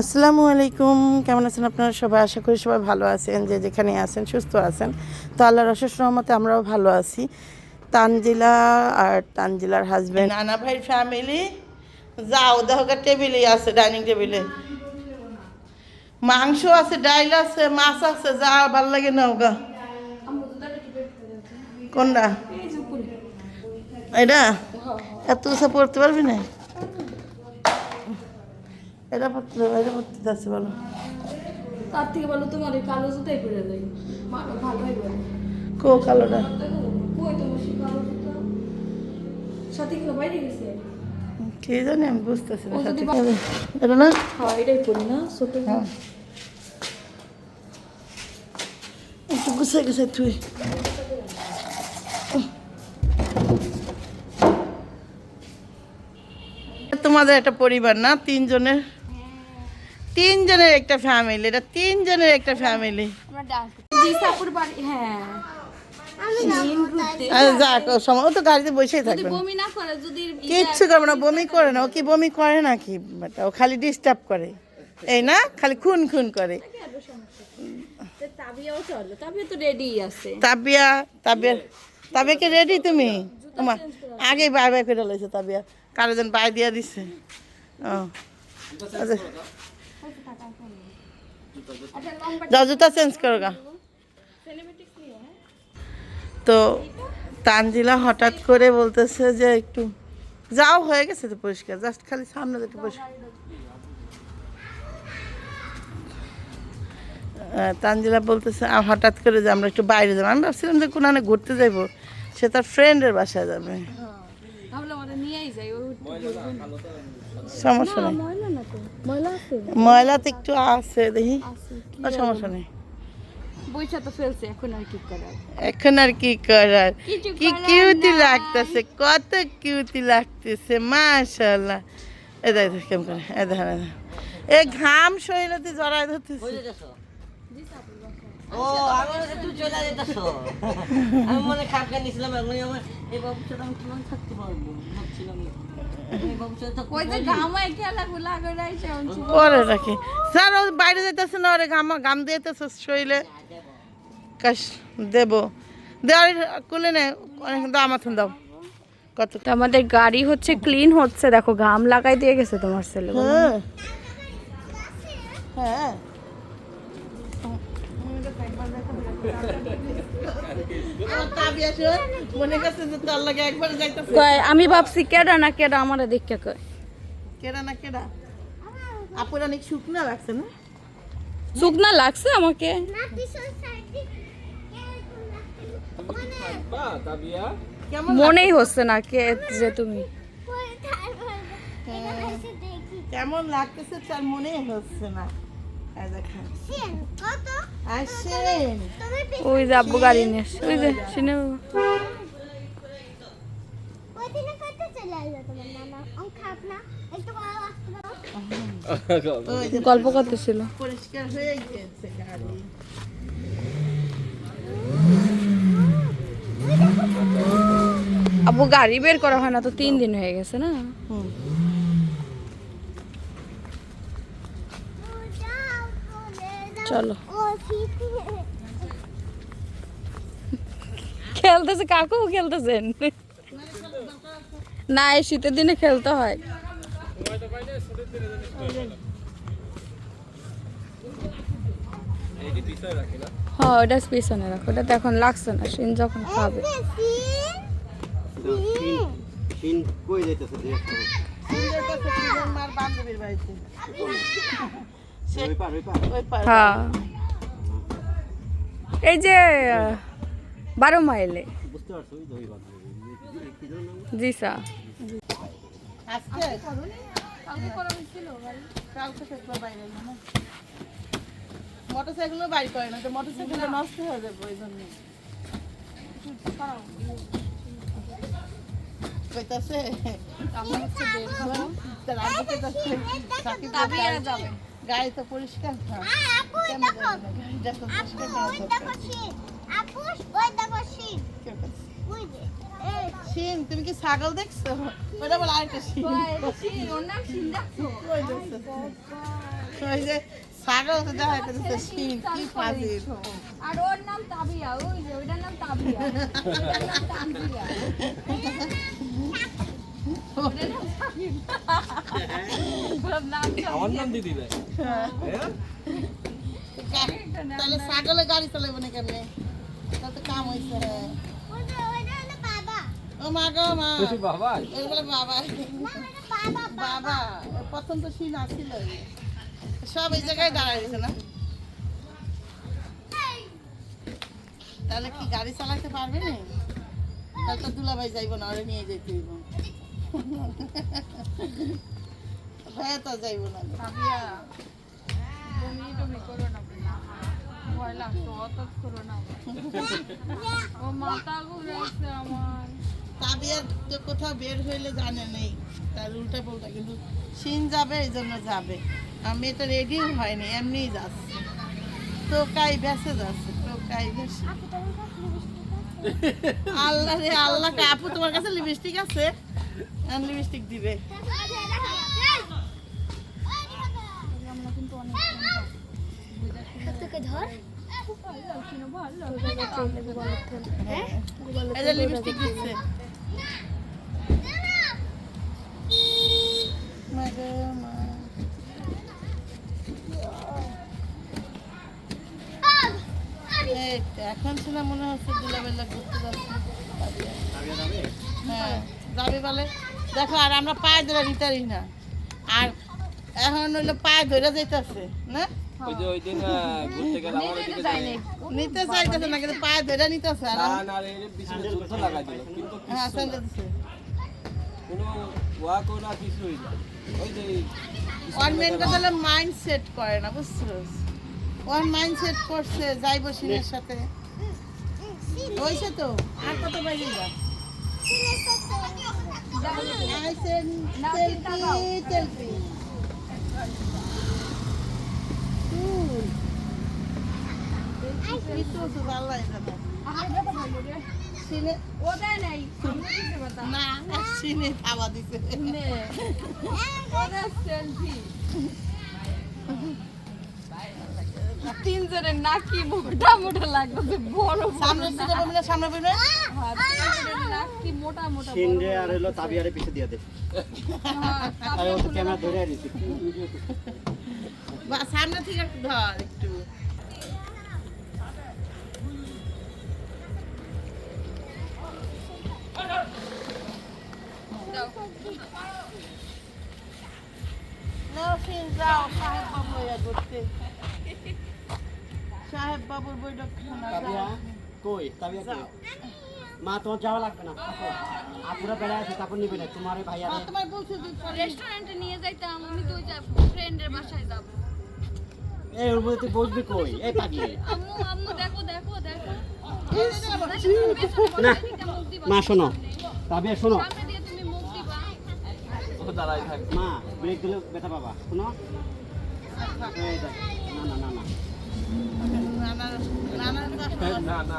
আসসালামু আলাইকুম। কেমন আছেন আপনারা? সবাই আশা করি সবাই ভালো আছেন যে যেখানে আছেন সুস্থ আছেন। তো আল্লাহর অশেষ রহমতে আমরাও ভালো আছি। তানজিলা আর তানজিলার হাজবেন্ড নানা ভাই ফ্যামিলি যাও দেখো টেবিলে আছে ডাইনিং টেবিলে মাংস আছে ডাইল আছে মাছ আছে যা ভালো লাগে না ওগা কোনটা? এটা? এত কিছু পড়তে পারবি না? এটা পড়তে এটা পড়তে যাচ্ছে বলো। তার থেকে ভালো তোমার এই কালো জুতাই পরে যাই। কো কালোটা? কই তোমার সেই কালো জুতা। সাথে কি বাইরে গেছে? কে জানি আমি বুঝতেছি না এটা না? হ্যাঁ এটাই না ছোট। হ্যাঁ। একটু গুছে গুছে তুই তোমাদের একটা পরিবার না তিনজনের? তিনজনের একটা ফ্যামিলি এটা তিনজনের একটা ফ্যামিলি ঘুরতে যাক সময় তো গাড়িতে বসেই যদি থাকবে। বমি না করে যদি কিচ্ছু করবে না বমি করে। না ও কি বমি করে নাকি? ও খালি ডিস্টার্ব করে। এই না খালি খুন খুন করে। তাবিয়া রেডি তাবিয়া তাবিয়াকে রেডি তুমি? তোমার আগে বাই বাই করে লইছে তাবিয়া। কারও জন বাই দিয়া দিছে। ও। আচ্ছা আচ্ছা যাও জুতা চেঞ্জ করো গা সিনেমেটিক্স নিও হ্যাঁ তো তানজিলা হঠাৎ করে বলতেছে যে একটু যাও, হয়ে গেছে তো পরিষ্কার। জাস্ট খালি সামনে একটু পরিষ্কার। তানজিলা বলতেছে হঠাৎ করে যে আমরা একটু বাইরে যাব। আমি ভাবছিলাম যে কোন ঘুরতে যাইবো, সে তার ফ্রেন্ডের বাসায় যাবে। সমস্যা নেই। ময়লা তো। ময়লা তো একটু আছে দেখি। সমস্যা নেই। বইটা তো ফেলছে এখন আর কি করার? এখন আর কি করার? কি কিউটি লাগতেছে কত কিউটি লাগতেছে মাশাল্লাহ এ দেখ কেমন করে। এ দেখ এ ঘাম শরীরতে জড়াই ধরতেছে। ও আমার একটু চলে যেতেছ। আমি মনে খাপ খাই নিছিলাম এখন আমার এই বাবুর আমি কীভাবে থাকতে পারব ভাবছিলাম। করে রাখি স্যার ও বাইরে যাইতেছে না ওরে ঘাম ঘাম দিতেছে শরীরে। কাশ দেবো। দেওয়ার কুলে নে অনেক দাও আমার দাও। কত আমাদের গাড়ি হচ্ছে ক্লিন হচ্ছে দেখো ঘাম লাগাই দিয়ে গেছে তোমার ছেলে হ্যাঁ। হ্যাঁ। কয় আমি ভাবছি কেডা না কেডা আমারে দেখে কয়। কেডা না কেডা? আপুর অনেক শুকনো লাগছে না? শুকনা লাগছে আমাকে। মনেই হচ্ছে না কে যে তুমি। কেমন লাগতেছে তার মনেই হচ্ছে না। ওই যে আব্বু গাড়ি নিয়ে আসছে। ওই যে সিনে গল্প করতেছিল পরিষ্কার হয়ে গেছে গাড়ি আব্বু গাড়ি বের করা হয় না তো তিন দিন হয়ে গেছে না হুম চলো। খেলতেছে কাকু খেলতেছেন? না এই শীতের দিনে খেলতে হয়। হ্যাঁ ওটা পিছনে রাখো ওটা তো এখন লাগছে না সিন যখন খাবে। কই যাইতেছে? হ্যাঁ। এই যে বারো মাইলে? জি স্যার। মোটরসাইকেলও বাইর করে না তো মোটরসাইকেলটা নষ্ট হয়ে যাবে ওই জন্য। কইতাছে তার আগে কইতাছে সাকিব গাড়ি- গাড়ি তো পরিষ্কার হ্যাঁ যাবে। না? গাড়িটা তো পরিষ্কার? শিন তুমি কি ছাগল দেখছ? ওটা বলে আরেকটা শিন ওই যে ছাগল তো দেখা যাচ্ছে শিং কি ফাজিল আর ওর নাম তাবিয়া ওই যে ওইটার নাম তাবিয়া। নাম তানজিয়া ওটার নাম তানজিয়া। ওর নাম আমার নাম দিদি ভাই। তাহলে ছাগলে গাড়ি চালাবো না কেমনে? তাতে কাম হয়েছে ও মা গো মা। বাবা। এগুলো বাবা। বাবা প্রথম তো সিন আসছিল। সব এই জায়গায় দাঁড়ায় গেছে না? তাহলে কি গাড়ি চালাতে পারবে না? তাহলে তো দুলাভাই যাইব না ওরে নিয়ে যেতে হইব। তো যাইব না। তাবিয়া তুমি তুমি করো না ভয় লাগতো অত করো না ও মাথা ঘুরেছে আমার। তাবিয়ার তো কোথাও বের হইলে জানে নেই তার উল্টা পাল্টা কিন্তু সিন যাবে এই জন্য যাবে। আর মেয়েটা রেডিও হয়নি এমনিই যাচ্ছে। টোকাই বেসে যাচ্ছে টোকাই বেসে আল্লাহ রে আল্লাহ আপু তোমার কাছে লিপস্টিক আছে? লিপস্টিক দিবে। এখন ছিল মনে হচ্ছে দুলাবেলা ঘুরতে যাচ্ছে। হ্যাঁ যাবে বলে। দেখো আর আমরা পায়ে ধরে নিতারি না আর এখন হইল পায়ে ধরে যাইতেছে না ওই যে ওই দিন আহ, ঘুরতে গেলাম আমার ওইদিকে যাই নাই। নিতে চাইতেছে না কিন্তু পায়ে ধরে নিতেছে হ্যাঁ ওর মেন কথা হলো মাইন্ড সেট করে না বুঝছ ওর মাইন্ড সেট করছে যাইব সিনের সাথে হয়েছে তো আর কত বাইরে যা তিনজনের নাকি মোটা মোটা লাগবে বড় সামনে সামনে মোটা মোটা বড় আর হলো তাবিয়ারে পিছে দিয়ে দে। হ্যাঁ, আর ও তো ক্যামেরা ধরে দিছি বা সামনে থেকে ধর একটু। নাও সিন যাও সাহেব বাবু ইয়া করতে সাহেব বাবুর বৈঠক তাবিয়া? কই? তাবিয়া কই? মা তোমার যাওয়া লাগবে না। আপুরা বেড়ায় আছে তারপর নিবে না। তোমার এই ভাইয়ারে তোমার বলছো যে রেস্টুরেন্টে নিয়ে যাইতাম আমি তো ওই ফ্রেন্ডের বাসায় যাব। এই ওর মধ্যে তুই বসবি কই? এই পাগলি। আম্মু আম্মু দেখো দেখো দেখো। না মা শোনো। তাবিয়া শোনো। মা ব্রেক দিলে ব্যথা পাবা শোনো। না না না না না।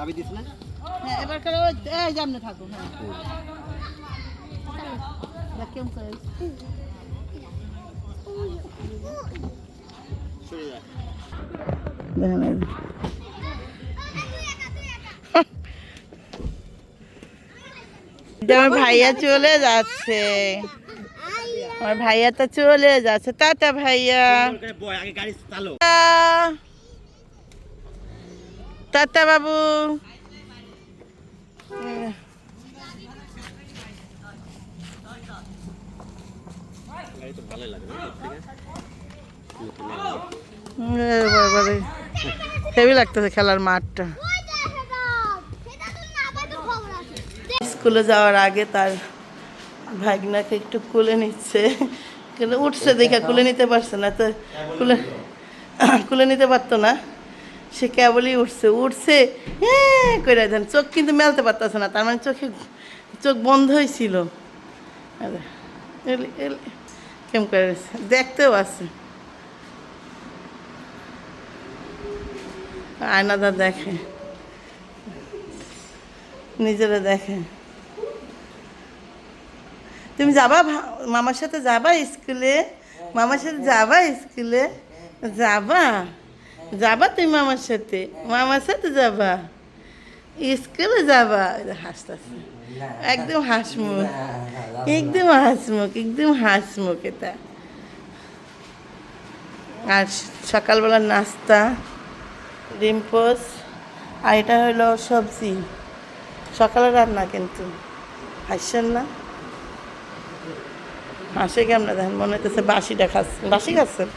চাবি দিস না? হ্যাঁ এবার করে ওই এই জামনে থাকো হ্যাঁ। করে দেখেন আমার ভাইয়া চলে যাচ্ছে। আমার ভাইয়া তো চলে যাচ্ছে। টাটা ভাইয়া। আগে গাড়ি চালো। টাটা বাবু হেভি লাগতেছে খেলার মাঠটা। স্কুলে যাওয়ার আগে তার ভাগনাকে একটু কোলে নিচ্ছে। উঠছে দেখে, কুলে নিতে পারছে না, তো কুলে কুলে নিতে পারতো না। সে কেবলই উঠছে উঠছে হ্যাঁ করে দেন, চোখ কিন্তু মেলতে পারতেছে না, তার মানে চোখে চোখ বন্ধ হয়েছিল কেমন করে? দেখতেও আছে। আয়নাদা দেখে, নিজেরা দেখে। তুমি যাবা মামার সাথে যাবা স্কুলে? মামার সাথে যাবা স্কুলে? যাবা? যাবা তুমি মামার সাথে? মামার সাথে যাবা? স্কুলে যাবা? হাসতেছে। একদম হাসমুখ। একদম হাসমুখ একদম হাসমুখ এটা। আর সকালবেলার নাস্তা, ডিম্পোস, আর এটা হলো সবজি। সকালে রান্না কিন্তু। হাসছেন না? হাসে কেমন দেখেন? মনে হইতেছে বাসিটা খাচ্ছেন। বাসি খাচ্ছেন?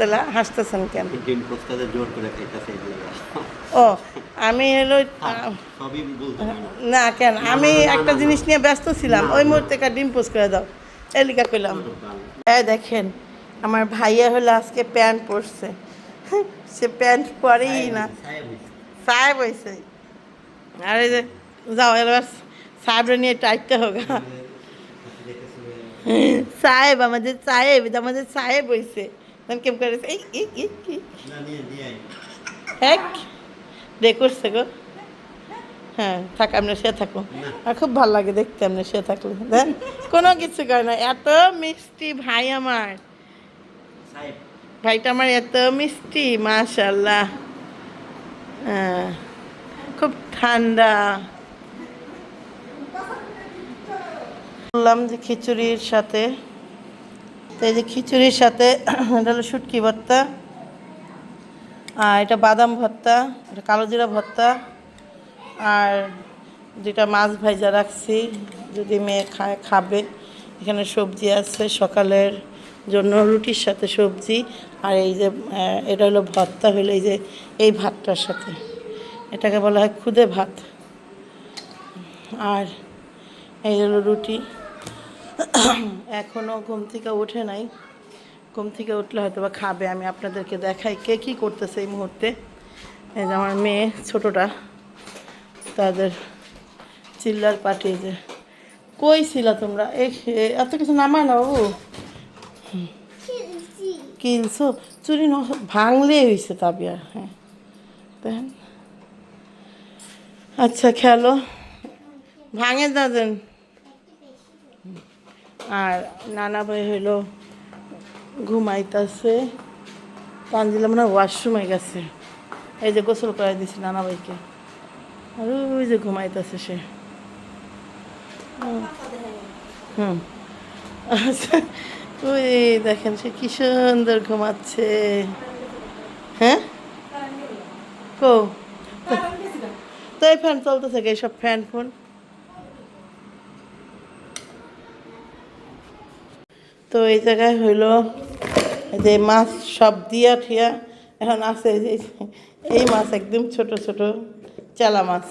তাহলে হাসতেছেন কেন? ও আমি হলো পারি না। কেন? আমি একটা জিনিস নিয়ে ব্যস্ত ছিলাম ওই মুহূর্তে একটা ডিম পোস্ট করে দাও। এলিকা কইলাম। এই দেখেন আমার ভাইয়া হলো আজকে প্যান্ট পরছে। সে প্যান্ট পরেই না। সাহেব হয়েছে আরে যে যাও এবার সাহেবরা নিয়ে টাইটটা হোক। সাহেব আমাদের সাহেব আমাদের সাহেব হয়েছে কেমন করে এই এই এই এই এক রে করছে গো হ্যাঁ থাক আপনি সে থাকো। আর খুব ভালো লাগে দেখতে আপনি সে থাকলে। দেন কোনো কিছু করে না এত মিষ্টি ভাই আমার। ভাইটা আমার এত মিষ্টি মাশাল্লাহ হ্যাঁ খুব ঠান্ডা। বললাম যে খিচুড়ির সাথে তো এই যে খিচুড়ির সাথে এটা হলো শুটকি ভর্তা, আর এটা বাদাম ভর্তা, এটা কালো জিরা ভর্তা, আর যেটা মাছ ভাইজা রাখছি, যদি মেয়ে খায়, খাবে। এখানে সবজি আছে সকালের জন্য রুটির সাথে সবজি, আর এই যে এটা হলো ভর্তা হলো এই যে, এই ভাতটার সাথে। এটাকে বলা হয় খুদে ভাত। আর এই হলো রুটি। এখনও ঘুম থেকে ওঠে নাই। ঘুম থেকে উঠলে হয়তো বা খাবে। আমি আপনাদেরকে দেখাই কে কী করতেছে এই মুহূর্তে। এই যে আমার মেয়ে ছোটোটা তাদের চিল্লার পাঠিয়ে যে। কই ছিল তোমরা? এ- এত কিছু নামায় না বাবু। কিনছো। চুরি ন ভাঙলে হয়েছে তাবিয়া হ্যাঁ। দেখেন আচ্ছা খেলো। ভাঙে দাদেন আর নানা ভাই হইল ঘুমাইতেছে। তানজিলা মানে ওয়াশরুমে গেছে। এই যে গোসল করাই দিছি নানা ভাইকে। আর ওই যে ঘুমাইতেছে সে। হুম। আচ্ছা ওই দেখেন সে কি সুন্দর ঘুমাচ্ছে। হ্যাঁ? কো? তো এই ফ্যান চলতেছে কি সব ফ্যান ফোন। তো এই জায়গায় হইল যে মাছ সব দিয়া ঠিয়া। এখন আছে এই মাছ একদম ছোট ছোট চেলা মাছ।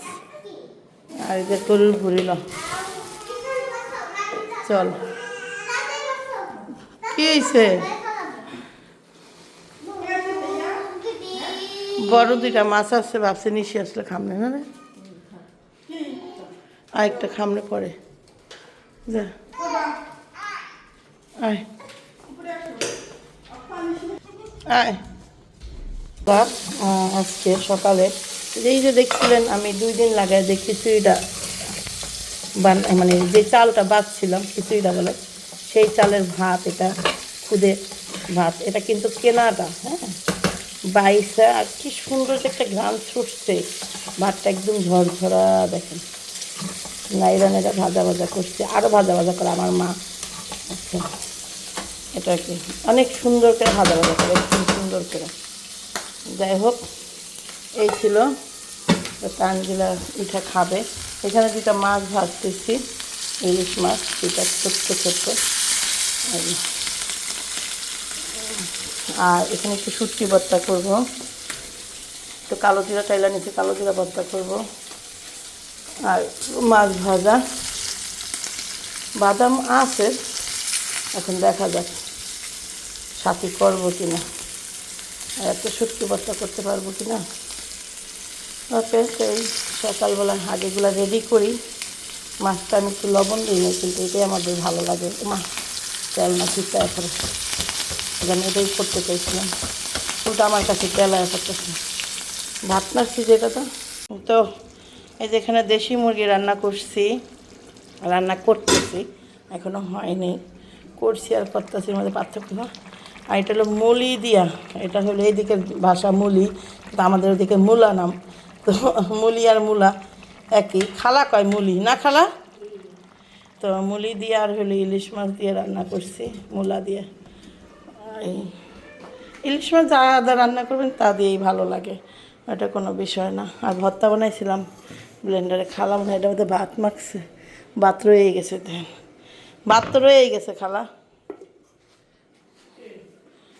আর এই যে গরুর ভুড়িল চল। কি হয়েছে বড় দুইটা মাছ আসছে ভাবছে নিশি আসলে খামনে, না রে? আরেকটা খামনে পরে। যা। আয় আয় আজকে সকালে এই যে দেখছিলেন আমি দুই দিন লাগাই যে খিচুড়িটা বান মানে যে চালটা বাঁচছিলাম, খিচুড়িটা বলে, সেই চালের ভাত, এটা খুদে ভাত, এটা কিন্তু কেনাটা হ্যাঁ? বাইসা আর কি সুন্দর যে একটা ঘ্রাণ ছুটছে, ভাতটা একদম ঝরঝরা, দেখেন। নাইরানেরা ভাজা ভাজা করছে আরও ভাজা ভাজা করে আমার মা আচ্ছা। এটা কি? অনেক সুন্দর করে ভাজা ভাজা করে সুন্দর করে। যাই হোক, এই ছিল তো তানজিলা পিঠা খাবে। এখানে দুটা মাছ ভাজতেছি, ইলিশ মাছ দুটা ছোট্ট ছোট্ট। আর এখানে একটু শুটকি ভর্তা করব। একটু কালো জিরা, টাইলা নিচে কালো জিরা ভর্তা করব। আর মাছ ভাজা। বাদাম আছে এখন দেখা যাক সাথে করব কিনা। আর এত সত্যি বার্তা করতে পারব কিনা? ওকে তো এই সকালবেলা আগেগুলো রেডি করি। মাছটা আমি একটু লবণ দিই না কিন্তু এটাই আমাদের ভালো লাগে। মা তেল না ঠিক এখন। আমি এটাই করতে চাইছিলাম। ওটা আমার কাছে তেল করতেছে। ভাত নাড়ছি যেটা তো? তো এই যে এখানে দেশি মুরগি রান্না করছি, রান্না করতেছি, এখনও হয়নি। করছি আর করতেছি, মধ্যে পার্থক্য না। আর এটা হলো মুলি দিয়া এটা হলো এইদিকে ভাষা মুলি, কিন্তু আমাদের ওদিকে মূলা নাম। তো মুলি আর মূলা একই। খালা কয় মুলি, না খালা? তো মুলি দিয়ে আর হলো ইলিশ মাছ দিয়ে রান্না করছি, মূলা দিয়ে। ইলিশ মাছ যা যা রান্না করবেন তা দিয়েই ভালো লাগে। এটা কোনো বিষয় না। আর ভর্তা বানাইছিলাম, ব্লেন্ডারে খালাম না, এটার মধ্যে ভাত মাখছে। ভাত রয়ে গেছে, দেন। ভাত তো রয়ে গেছে খালা।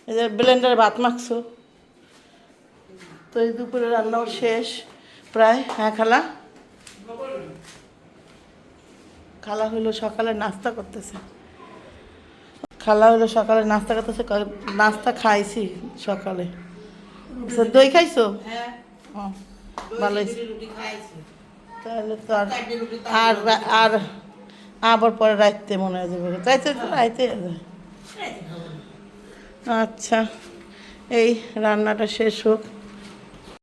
এই যে ব্লেন্ডারে ভাত মাখছো। তো এই দুপুরে রান্নাও শেষ প্রায়। হ্যাঁ খালা? খালা হলো সকালে নাস্তা করতেছে। খালা হলো সকালে নাস্তা করতেছে নাস্তা খাইছি সকালে। আচ্ছা, দই খাইছো? ও, ভালো তাহলে তো আর আর আবার পরে রাইতে মনে হয় যাবে। রাইতে রাইতে যাবে। আচ্ছা এই রান্নাটা শেষ হোক।